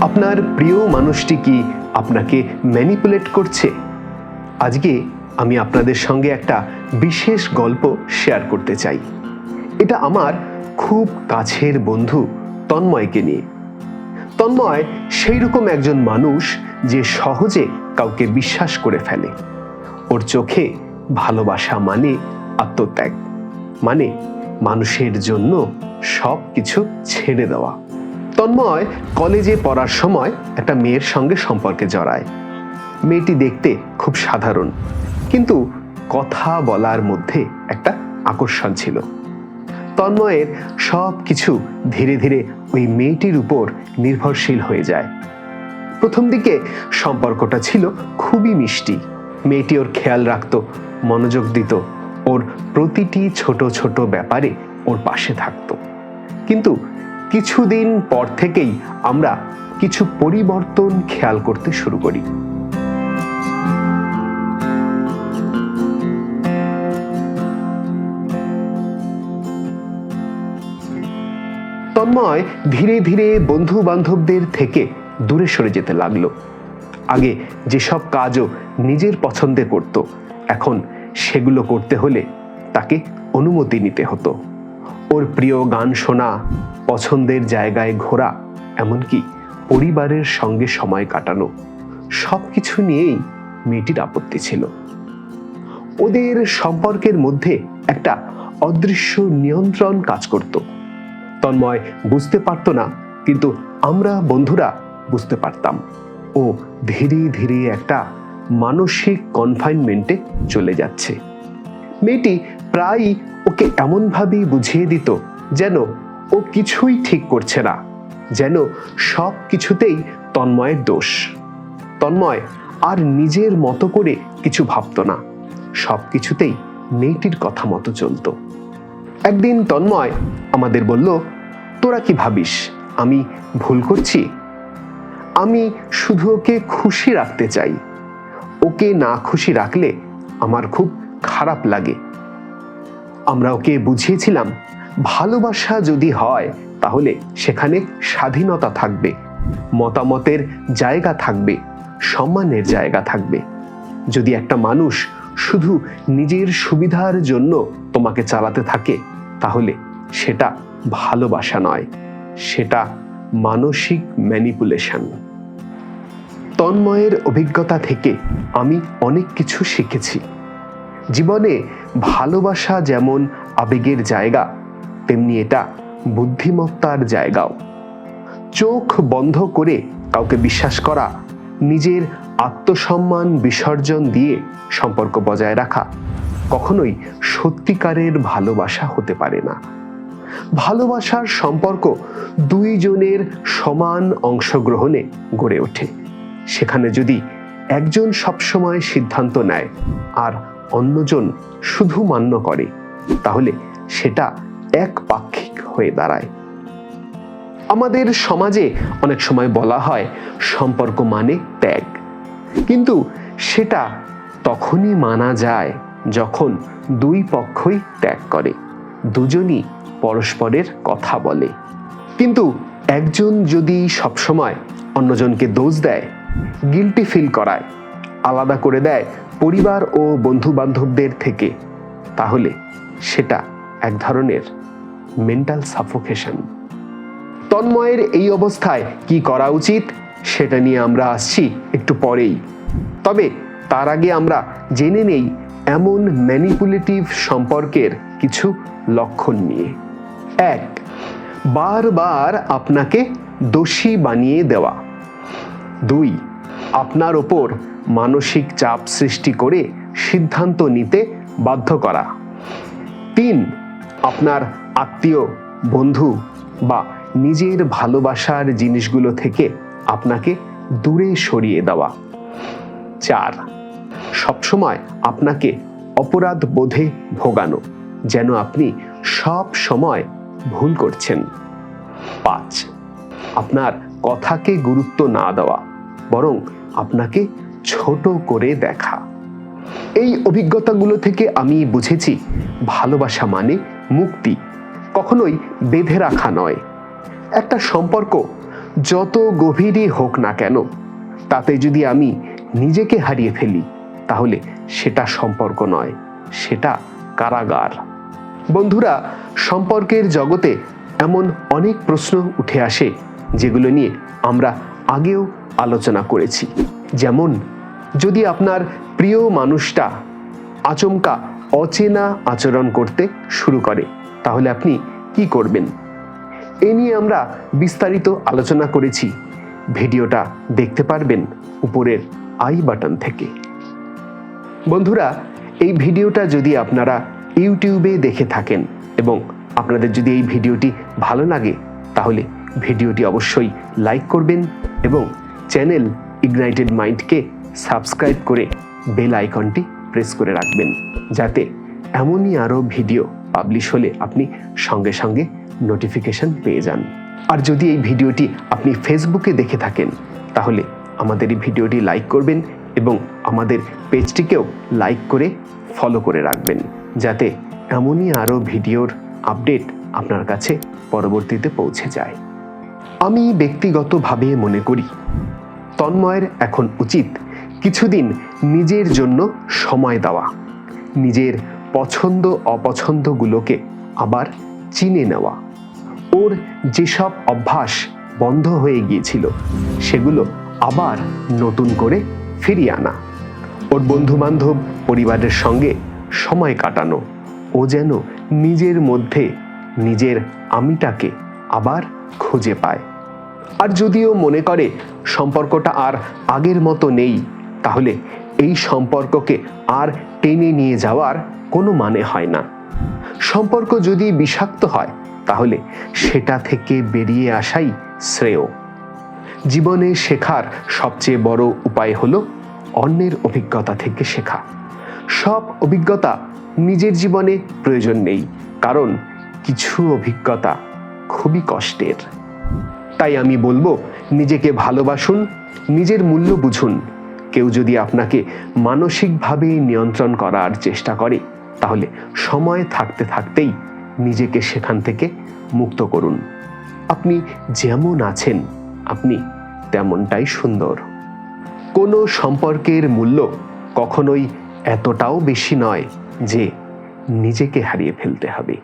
আপনার প্রিয় মানুষটি কি আপনাকে ম্যানিপুলেট করছে? আজকে আমি আপনাদের সঙ্গে একটা বিশেষ গল্প শেয়ার করতে চাই। এটা আমার খুব কাছের বন্ধু তন্ময়কে নিয়ে। তন্ময় সেই রকম একজন মানুষ যে সহজে কাউকে বিশ্বাস করে ফেলে। ওর চোখে ভালোবাসা মানে আত্মত্যাগ মানে মানুষের জন্য সব কিছু ছেড়ে দেওয়া। তন্ময় কলেজে পড়ার সময় একটা মেয়ের সঙ্গে সম্পর্কে জড়ায়। মেয়েটি দেখতে খুব সাধারণ, কিন্তু কথা বলার মধ্যে একটা আকর্ষণ ছিল। তন্ময়ের সব কিছু ধীরে ধীরে ওই মেয়েটির উপর নির্ভরশীল হয়ে যায়। প্রথম দিকে সম্পর্কটা ছিল খুবই মিষ্টি। মেয়েটি ওর খেয়াল রাখত, মনোযোগ দিত, ওর প্রতিটি ছোট ছোট ব্যাপারে ওর পাশে থাকতো। কিন্তু কিছুদিন পর থেকেই আমরা কিছু পরিবর্তন খেয়াল করতে শুরু করি। তন্ময় ধীরে ধীরে বন্ধু বান্ধবদের থেকে দূরে সরে যেতে লাগল। আগে যেসব কাজও নিজের পছন্দে করত, এখন সেগুলো করতে হলে তাকে অনুমতি নিতে হতো। ওর প্রিয় গান শোনা, পছন্দের জায়গায় ঘোরা, এমনকি পরিবারের সঙ্গে সময় কাটানো সব কিছু নিয়েই মেয়েটির আপত্তি ছিল। ওদের সম্পর্কের মধ্যে একটা অদৃশ্য নিয়ন্ত্রণ কাজ করত। তন্ময় বুঝতে পারত না, কিন্তু আমরা বন্ধুরা বুঝতে পারতাম। ও ধীরে ধীরে একটা মানসিক কনফাইনমেন্টে চলে যাচ্ছে। মেয়েটি প্রায়ই ওকে এমনভাবেই বুঝিয়ে দিত যেন ও কিছুই ঠিক করছে না, যেন সব কিছুতেই তন্ময়ের দোষ। তন্ময় আর নিজের মতো করে কিছু ভাবত না, সব কিছুতেই মেয়েটির কথা মতো চলতো। একদিন তন্ময় আমাদের বলল, তোরা কি ভাবিস, আমি ভুল করছি? আমি শুধু ওকে খুশি রাখতে চাই। ওকে না খুশি রাখলে আমার খুব খারাপ লাগে। আমরা ওকে বুঝিয়েছিলাম, ভালোবাসা যদি হয়, তাহলে সেখানে স্বাধীনতা থাকবে, মতামতের জায়গা থাকবে, সম্মানের জায়গা থাকবে। যদি একটা মানুষ শুধু নিজের সুবিধার জন্য তোমাকে চালাতে থাকে, তাহলে সেটা ভালোবাসা নয়, সেটা মানসিক ম্যানিপুলেশন তন্ময়ের অভিজ্ঞতা থেকে আমি অনেক কিছু শিখেছি। জীবনে ভালোবাসা যেমন আবেগের জায়গা, তেমনি এটা বুদ্ধিমত্তার জায়গাও। চোখ বন্ধ করে কাউকে বিশ্বাস করা, নিজের আত্মসম্মান বিসর্জন দিয়ে সম্পর্ক বজায় রাখা কখনোই সত্যিকারের ভালোবাসা হতে পারে না। ভালোবাসার সম্পর্ক দুইজনের সমান অংশগ্রহণে গড়ে ওঠে। সেখানে যদি একজন সবসময় সিদ্ধান্ত নেয় আর অন্যজন শুধু মান্য করে, তাহলে সেটা একপাক্ষিক হয়ে দাঁড়ায়। আমাদের সমাজে অনেক সময় বলা হয়, সম্পর্ক মানে ত্যাগ। কিন্তু সেটা তখনই মানা যায় যখন দুই পক্ষই ত্যাগ করে, দুজনই পরস্পরের কথা বলে। কিন্তু একজন যদি সবসময় অন্যজনকে দোষ দেয় গিলটি ফিল করায়, আলাদা করে দেয় পরিবার ও বন্ধু বান্ধবদের থেকে, তাহলে সেটা এক ধরনের মেন্টাল সাফোকেশন তন্ময়ের এই অবস্থায় কি করা উচিত, সেটা নিয়ে আমরা আসছি একটু পরেই। তবে তার আগে আমরা জেনে নেই এমন ম্যানিপুলেটিভ সম্পর্কের কিছু লক্ষণ নিয়ে। এক, বারবার আপনাকে দোষী বানিয়ে দেওয়া। দুই, আপনার ওপর মানসিক চাপ সৃষ্টি করে সিদ্ধান্ত নিতে বাধ্য করা। তিন, আপনার আত্মীয়, বন্ধু বা নিজের ভালোবাসার জিনিসগুলো থেকে আপনাকে দূরে সরিয়ে দেওয়া। চার, সবসময় আপনাকে অপরাধ বোধে ভোগানো, যেন আপনি সব সময় ভুল করছেন। পাঁচ, আপনার কথাকে গুরুত্ব না দেওয়া, বরং আপনাকে ছোট করে দেখা। এই অভিজ্ঞতাগুলো থেকে আমি বুঝেছি, ভালোবাসা মানে মুক্তি। কখনোই বেঁধে রাখা নয়। একটা সম্পর্ক যত গভীরই হোক না কেন, তাতে যদি আমি নিজেকে হারিয়ে ফেলি, তাহলে সেটা সম্পর্ক নয়, সেটা কারাগার। বন্ধুরা, সম্পর্কের জগতে এমন অনেক প্রশ্ন উঠে আসে, যেগুলো নিয়ে আমরা আগেও আলোচনা করেছি। যেমন, যদি আপনার প্রিয় মানুষটা আচমকা অচেনা আচরণ করতে শুরু করে, তাহলে আপনি কি করবেন? এ নিয়ে আমরা বিস্তারিত আলোচনা করেছি। ভিডিওটা দেখতে পারবেন উপরের আই বাটন থেকে। বন্ধুরা, এই ভিডিওটা যদি আপনারা ইউটিউবে দেখে থাকেন এবং আপনাদের যদি এই ভিডিওটি ভালো লাগে, তাহলে ভিডিওটি অবশ্যই লাইক করবেন এবং চ্যানেল ইগনাইটেড মাইন্ডকে সাবস্ক্রাইব করে বেল আইকনটি প্রেস করে রাখবেন। যাতে এমনই আরও ভিডিও পাবলিশ হলে আপনি সঙ্গে সঙ্গে নোটিফিকেশন পেয়ে যান। আর যদি এই ভিডিওটি আপনি ফেসবুকে দেখে থাকেন, তাহলে আমাদের এই ভিডিওটি লাইক করবেন এবং আমাদের পেজটিকেও লাইক করে ফলো করে রাখবেন। যাতে এমনই আরও ভিডিওর আপডেট আপনার কাছে পরবর্তীতে পৌঁছে যায়। আমি ব্যক্তিগতভাবে মনে করি তন্ময়ের এখন উচিত কিছুদিন নিজের জন্য সময় দেওয়া। নিজের পছন্দ অপছন্দগুলোকে আবার চিনে নেওয়া। ওর যেসব অভ্যাস বন্ধ হয়ে গিয়েছিল, সেগুলো আবার নতুন করে ফিরিয়ে আনা। ওর বন্ধু বান্ধব পরিবারের সঙ্গে সময় কাটানো। ও যেন নিজের মধ্যে নিজের আমিটাকে আবার খুঁজে পায়। আর যদিও মনে করে সম্পর্কটা আর আগের মতো নেই, তাহলে এই সম্পর্ককে আর টেনে নিয়ে যাওয়ার কোনো মানে হয় না। সম্পর্ক যদি বিষাক্ত হয়, তাহলে সেটা থেকে বেরিয়ে আসাই শ্রেয়। জীবনে শেখার সবচেয়ে বড় উপায় হলো অন্যের অভিজ্ঞতা থেকে শেখা। সব অভিজ্ঞতা নিজের জীবনে প্রয়োজন নেই, কারণ কিছু অভিজ্ঞতা খুবই কষ্টের। তাই আমি বলব, নিজেকে ভালোবাসুন, নিজের মূল্য বুঝুন। কেউ যদি আপনাকে মানসিকভাবে নিয়ন্ত্রণ করার চেষ্টা করে, তাহলে সময় থাকতে থাকতেই নিজেকে সেখান থেকে মুক্ত করুন। আপনি যেমন আছেন, আপনি তেমনটাই সুন্দর। কোনো সম্পর্কের মূল্য কখনোই এতটাও বেশি নয় যে নিজেকে হারিয়ে ফেলতে হবে।